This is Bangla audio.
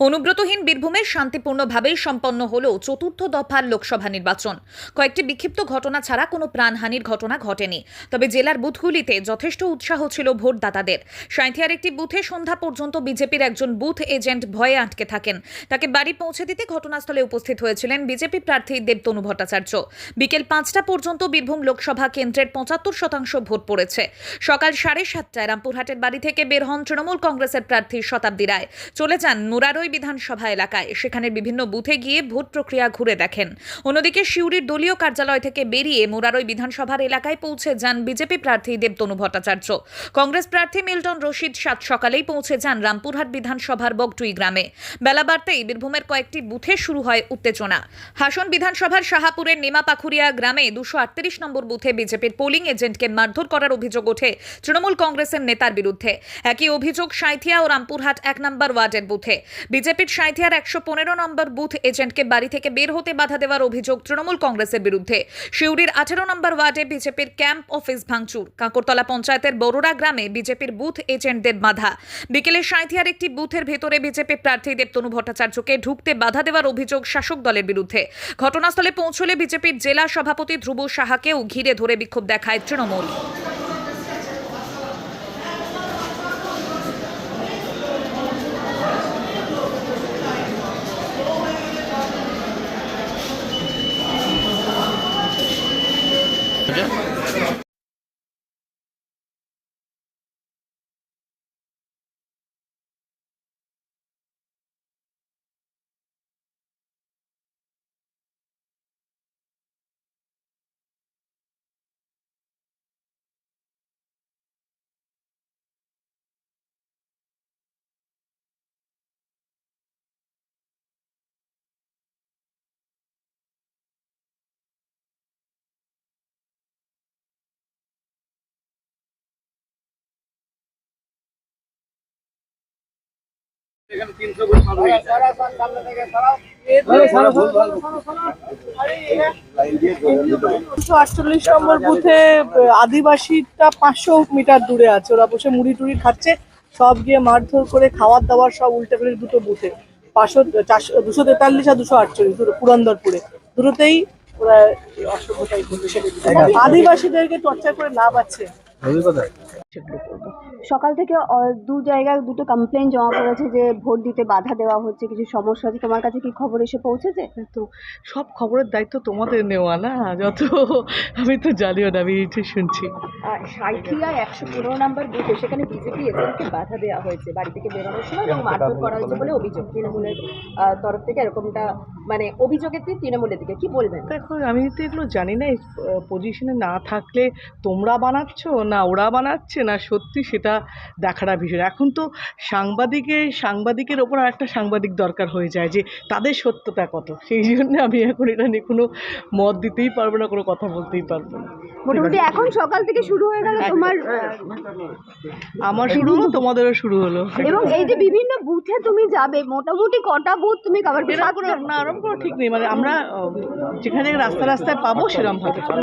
অনুব্রতহীন বীরভূমে শান্তিপূর্ণভাবে সম্পন্ন হল চতুর্থ দফার লোকসভা নির্বাচন। কয়েকটি বিক্ষিপ্ত ঘটনা ছাড়া কোনো প্রাণহানির ঘটনা ঘটেনি। তবে জেলার বুথগুলিতে যথেষ্ট উৎসাহ ছিল ভোটদাতাদের। সাঁথিয়ার একটি বুথে সন্ধ্যা পর্যন্ত বিজেপির একজন বুথ এজেন্ট ভয়ে আটকে থাকেন। তাকে বাড়ি পৌঁছে দিতে ঘটনাস্থলে উপস্থিত হয়েছিলেন বিজেপি প্রার্থী দেবতনু ভট্টাচার্য। বিকেল পাঁচটা পর্যন্ত বীরভূম লোকসভা কেন্দ্রের পঁচাত্তর শতাংশ ভোট পড়েছে। সকাল সাড়ে সাতটায় রামপুরহাটের বাড়ি থেকে বের হন তৃণমূল কংগ্রেসের প্রার্থী শতাব্দী রায়। চলে যান নুরারই বিধানসভা এলাকায়। সেখানে বিভিন্ন বুথে গিয়ে ভোট প্রক্রিয়া ঘুরে দেখেন। অন্যদিকে সিউড়ির দলীয় কার্যালয় থেকে বেরিয়ে মুরারই বিধানসভার এলাকায় পৌঁছে যান বিজেপি প্রার্থী দেবতনু ভট্টাচার্য। কংগ্রেস প্রার্থী মিল্টন রশিদ সাত সকালেই পৌঁছে যান রামপুরহাট বিধানসভার বগটুই গ্রামে। বেলা বাড়তেই বীরভূমের কয়েকটি বুথে শুরু হয় উত্তেজনা। হাসন বিধানসভার শাহাপুরের নেমাপাখুরিয়া গ্রামে দুশো আটত্রিশ নম্বর বুথে বিজেপির পোলিং এজেন্টকে মারধর করার অভিযোগ ওঠে তৃণমূল কংগ্রেসের নেতার বিরুদ্ধে। একই অভিযোগ সাঁথিয়া ও রামপুরহাট এক নম্বর ওয়ার্ডের বুথে। বিজেপির সাঁথিয়ার একশো পনেরো নম্বর বুথ এজেন্টকে বাড়ি থেকে বের হতে বাধা দেওয়ার অভিযোগ তৃণমূল কংগ্রেসের বিরুদ্ধে। শিউরির আঠেরো নম্বর ওয়ার্ডে বিজেপির ক্যাম্প অফিস ভাঙচুর। কাঁকরতলা পঞ্চায়েতের বড়োরা গ্রামে বিজেপির বুথ এজেন্টদের বাধা। বিকেলে সাঁথিয়ার একটি বুথের ভেতরে বিজেপি প্রার্থী দেবতনু ভট্টাচার্যকে ঢুকতে বাধা দেওয়ার অভিযোগ শাসক দলের বিরুদ্ধে। ঘটনাস্থলে পৌঁছলে বিজেপির জেলা সভাপতি ধ্রুব সাহাকেও ঘিরে ধরে বিক্ষোভ দেখায় তৃণমূল। Jack. এখানে তিনশো আটচল্লিশ নম্বর বুথে আদিবাসীটা পাঁচশো মিটার দূরে আছে। ওরা বসে মুড়ি টুড়ি খাচ্ছে সব গিয়ে মারধর করে খাওয়ার দাওয়ার সব উল্টে ফেলে দুটো বুথে। পাঁচশো চারশো দুশো তেতাল্লিশ আর দুশো আটচল্লিশ দুটো পুরন্দরপুরে। দুটোতেই ওরা অসভ্যতাই আদিবাসীদেরকে টর্চার করে লাভ আছে। সকাল থেকে দু জায়গায় দুটো কমপ্লেন জমা পড়েছে যে ভোট দিতে বাধা দেওয়া হচ্ছে কিছু সমস্যা আছে। তোমার কাছে কি খবর এসে পৌঁছেছে? তো সব খবরের দায়িত্ব তোমাদের নেওয়া না যত আমি তো জানিও না আমি শুনছি। সাইথিয়া একশো পনেরো নম্বর বুথে সেখানে বিজেপি এজেন্টকে বাধা দেওয়া হয়েছে বাড়ি থেকে বেরোনোর সময় এবং মারধর করা হয়েছে বলে অভিযোগ। তৃণমূলের তরফ থেকে এরকমটা মানে অভিযোগের দিক তৃণমূলের দিকে কি বলবেন? দেখো আমি তো এগুলো জানি না পজিশনে না থাকলে তোমরা বানাচ্ছ না ওরা বানাচ্ছে? না সত্যি সেটা দেখার বিষয় এখন তো সাংবাদিকের সাংবাদিকের ওপর আর একটা সাংবাদিক দরকার হয়ে যায় যে তাদের সত্যতা কত? সেই জন্য আমি এখন এটা নিয়ে কোনো মত দিতেই পারব না কোনো কথা বলতেই পারব না। মোটামুটি এখন সকাল থেকে শুরু হয়ে গেল তোমার আমার শুরু হলো তোমাদেরও শুরু হলো। এবং এই যে বিভিন্ন বুথে তুমি যাবে মোটামুটি কটা বুথ তুমি কভার কোনো না ওরকম কোনো ঠিক নেই। মানে আমরা যেখানে রাস্তা রাস্তায় পাবো সেরকম ভাবে চল